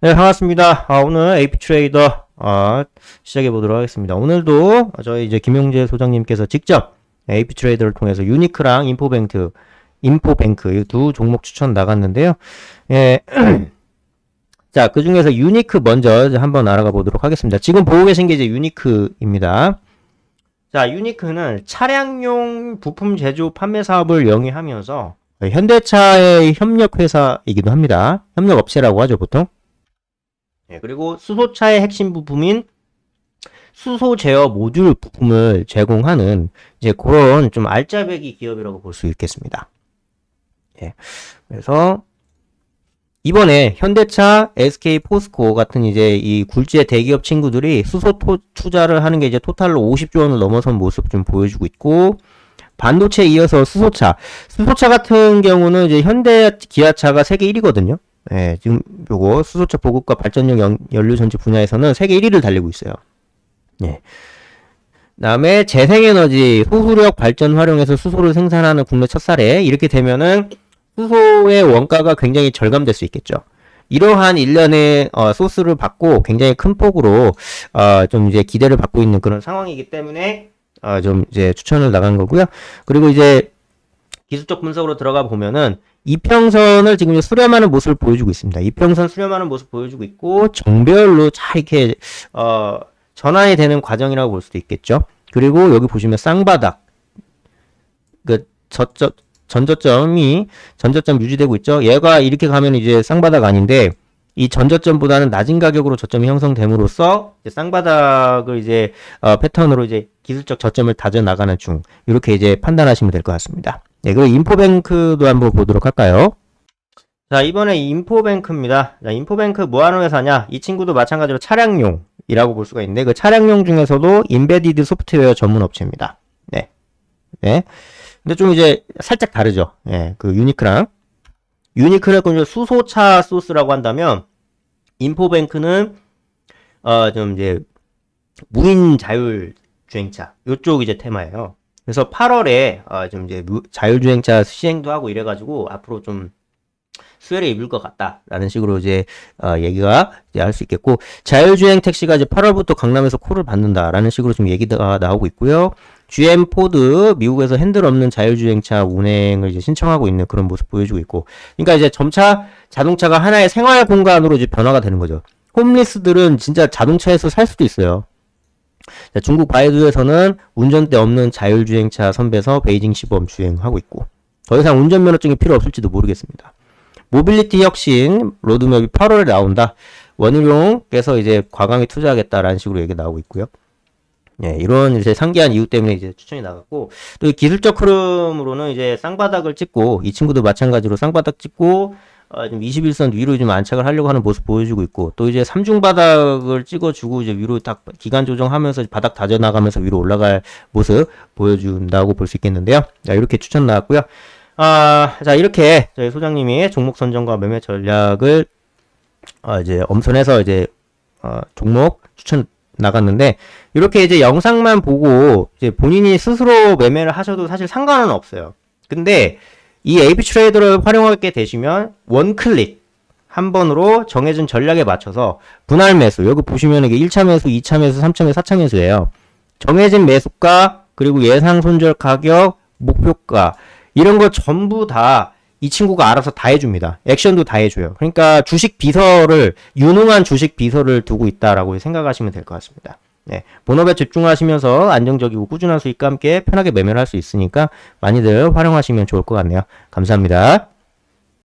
네, 반갑습니다. 아, 오늘 AP 트레이더 아, 시작해 보도록 하겠습니다. 오늘도 저희 이제 김용재 소장님께서 직접 AP 트레이더를 통해서 유니크랑 인포뱅크, 인포뱅크 이 두 종목 추천 나갔는데요. 예. 자, 그 중에서 유니크 먼저 한번 알아가 보도록 하겠습니다. 지금 보고 계신 게 이제 유니크입니다. 자, 유니크는 차량용 부품 제조 판매 사업을 영위하면서 현대차의 협력 회사이기도 합니다. 협력 업체라고 하죠, 보통. 예, 그리고 수소차의 핵심 부품인 수소 제어 모듈 부품을 제공하는 이제 그런 좀 알짜배기 기업이라고 볼 수 있겠습니다. 예. 그래서 이번에 현대차, SK 포스코 같은 이제 이 굴지의 대기업 친구들이 수소 토, 투자를 하는 게 이제 토탈로 50조 원을 넘어선 모습 좀 보여주고 있고 반도체에 이어서 수소차. 수소차 같은 경우는 이제 현대 기아차가 세계 1위거든요. 예, 지금 요거 수소차 보급과 발전용 연, 연료 전지 분야에서는 세계 1위를 달리고 있어요. 예. 다음에 재생에너지 소수력 발전 활용해서 수소를 생산하는 국내 첫 사례 이렇게 되면은 수소의 원가가 굉장히 절감될 수 있겠죠. 이러한 일련의 어, 소스를 받고 굉장히 큰 폭으로 어, 좀 이제 기대를 받고 있는 그런 상황이기 때문에 어, 좀 이제 추천을 나간 거고요. 그리고 이제 기술적 분석으로 들어가 보면은 이평선을 지금 수렴하는 모습을 보여주고 있습니다. 이평선 수렴하는 모습 보여주고 있고 정배열로 잘 이렇게 어, 전환이 되는 과정이라고 볼 수도 있겠죠. 그리고 여기 보시면 쌍바닥 그 저쪽 전저점이 전저점 유지되고 있죠. 얘가 이렇게 가면 이제 쌍바닥 아닌데 이 전저점보다는 낮은 가격으로 저점이 형성됨으로써 이제 쌍바닥을 이제 어, 패턴으로 이제 기술적 저점을 다져 나가는 중 이렇게 이제 판단하시면 될 것 같습니다. 네, 그리고 인포뱅크도 한번 보도록 할까요? 자, 이번에 인포뱅크입니다. 자, 인포뱅크 뭐 하는 회사냐? 이 친구도 마찬가지로 차량용이라고 볼 수가 있는데 그 차량용 중에서도 인베디드 소프트웨어 전문 업체입니다. 네. 네. 근데 좀 이제 살짝 다르죠. 예, 그 유니크랑. 유니크는 그 수소차 소스라고 한다면, 인포뱅크는, 어, 좀 이제, 무인 자율 주행차. 요쪽 이제 테마예요. 그래서 8월에, 어, 좀 이제, 무, 자율주행차 시행도 하고 이래가지고, 앞으로 좀, 수혜를 입을 것 같다라는 식으로 이제 어, 얘기가 할수 있겠고 자율주행 택시가 이제 8월부터 강남에서 콜을 받는다라는 식으로 좀 얘기가 나오고 있고요. GM 포드 미국에서 핸들 없는 자율주행차 운행을 이제 신청하고 있는 그런 모습 보여주고 있고, 그러니까 이제 점차 자동차가 하나의 생활 공간으로 이제 변화가 되는 거죠. 홈리스들은 진짜 자동차에서 살 수도 있어요. 자, 중국 바이두에서는 운전대 없는 자율주행차 선배서 베이징 시범 주행하고 있고, 더 이상 운전면허증이 필요 없을지도 모르겠습니다. 모빌리티 혁신 로드맵이 8월에 나온다. 원희룡께서 이제 과감히 투자하겠다라는 식으로 얘기 나오고 있고요. 예, 이런 이제 상기한 이유 때문에 이제 추천이 나갔고 또 기술적 흐름으로는 이제 쌍바닥을 찍고 이 친구도 마찬가지로 쌍바닥 찍고 어, 좀 21선 위로 좀 안착을 하려고 하는 모습 보여주고 있고 또 이제 삼중 바닥을 찍어주고 이제 위로 딱 기간 조정하면서 바닥 다져 나가면서 위로 올라갈 모습 보여준다고 볼 수 있겠는데요. 자, 이렇게 추천 나왔고요. 아, 자 이렇게 저희 소장님이 종목 선정과 매매 전략을 어, 이제 엄선해서 이제 어, 종목 추천 나갔는데 이렇게 이제 영상만 보고 이제 본인이 스스로 매매를 하셔도 사실 상관은 없어요. 근데 이 AP 트레이더를 활용하게 되시면 원 클릭 한 번으로 정해진 전략에 맞춰서 분할 매수 여기 보시면 이게 1차 매수, 2차 매수, 3차 매수, 4차 매수예요. 정해진 매수가 그리고 예상 손절 가격, 목표가 이런 거 전부 다 이 친구가 알아서 다 해줍니다. 액션도 다 해줘요. 그러니까 주식 비서를 유능한 주식 비서를 두고 있다라고 생각하시면 될 것 같습니다. 네, 본업에 집중하시면서 안정적이고 꾸준한 수익과 함께 편하게 매매를 할 수 있으니까 많이들 활용하시면 좋을 것 같네요. 감사합니다.